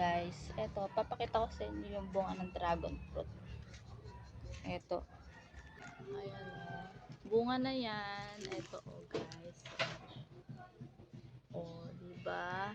guys. Eto, papakita ko sa inyo yung bunga ng dragon fruit. Eto. Ayan o. Bunga na yan. Eto o guys. O, diba?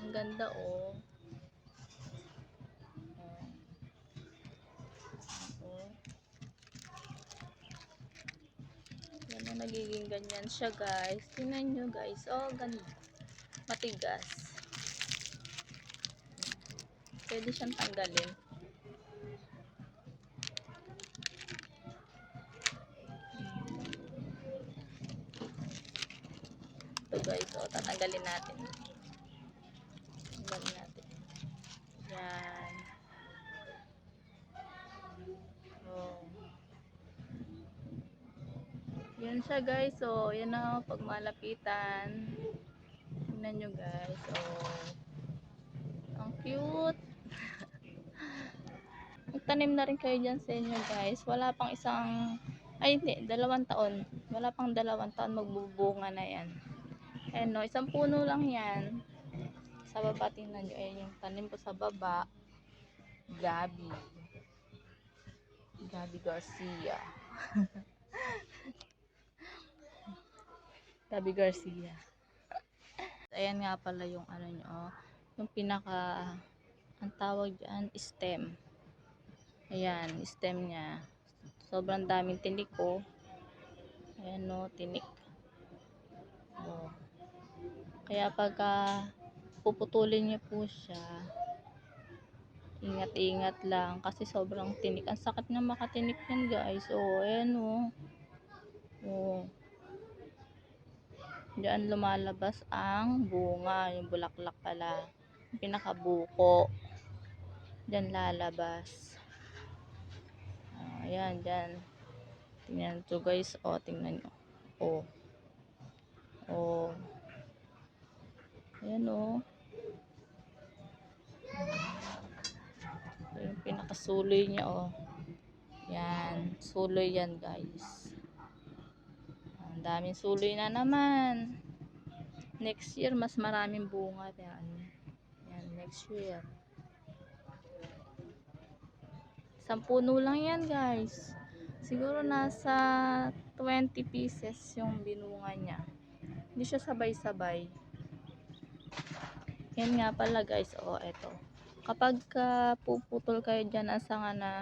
Ang ganda o. O. O. Yan o, nagiging ganyan siya guys. Tingnan nyo guys. Oh, ganda. Matigas. Pwede siyang tanggalin. Ito guys, oh, tatanggalin natin. Tanggalin natin. Yan. Oh. Yan siya guys, oh. Yan na, pag malapitan. Tingnan nyo guys, oh. Ang cute. Magtanim na rin kayo dyan sa inyo guys. Wala pang isang, ay hindi, dalawang taon. Wala pang dalawang taon magbubunga na yan. Ayan no, isang puno lang yan. Sa baba tingnan nyo, ayan yung tanim ko sa baba. Gabi. Gabi Garcia. Gabi Garcia. Ayan nga pala yung ano nyo, oh, yung pinaka, ang tawag dyan, stem. Ayan, stem niya. Sobrang daming tinik ko. Ayan no, tinik. Oh. Kaya pagka puputulin niyo po siya, ingat-ingat lang kasi sobrang tinik. Ang sakit na makatinik yan guys. Oh, ayan oh. Oh. Diyan lumalabas ang bunga, yung bulaklak pala. Pinakabuko. Diyan lalabas. Ayan, diyan. Tingnan to guys. Oh, tingnan nyo. Oh. Oh. Ayan oh. Ito yung pinakasuloy niya oh. Yan. Suloy yan guys. Ang daming suloy na naman. Next year, mas maraming bunga. Yan. Yan, next year. Isang puno lang yan guys. Siguro nasa 20 pieces yung binunga niya. Hindi siya sabay-sabay. Yan nga pala guys. O, eto. Kapag ka puputol kayo dyan ang sanga na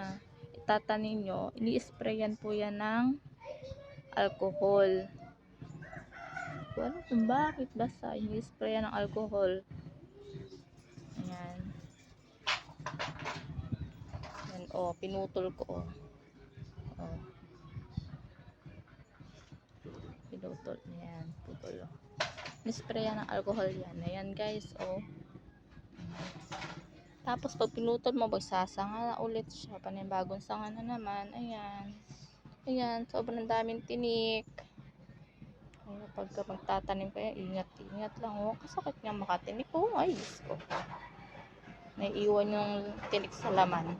itatanim nyo, ini-sprayan po yan ng alcohol. Wala kung bakit basta ini-sprayan ng alcohol. Ayan. Yan, o, pinutol ko, o. O. Pinutol. Ayan, putol, o. Nisprayan ng alcohol yan. Ayan, guys, o. Tapos, pag pinutol mo, magsasanga na ulit siya. Panibagong sanga na naman. Ayan. Ayan, sobrang daming tinik. Kaya pagka magtatanim kayo, ingat-ingat lang. Oh, kasakit nga makatinik. Oh, ay, Diyos ko. Naiiwan yung tinik sa laman.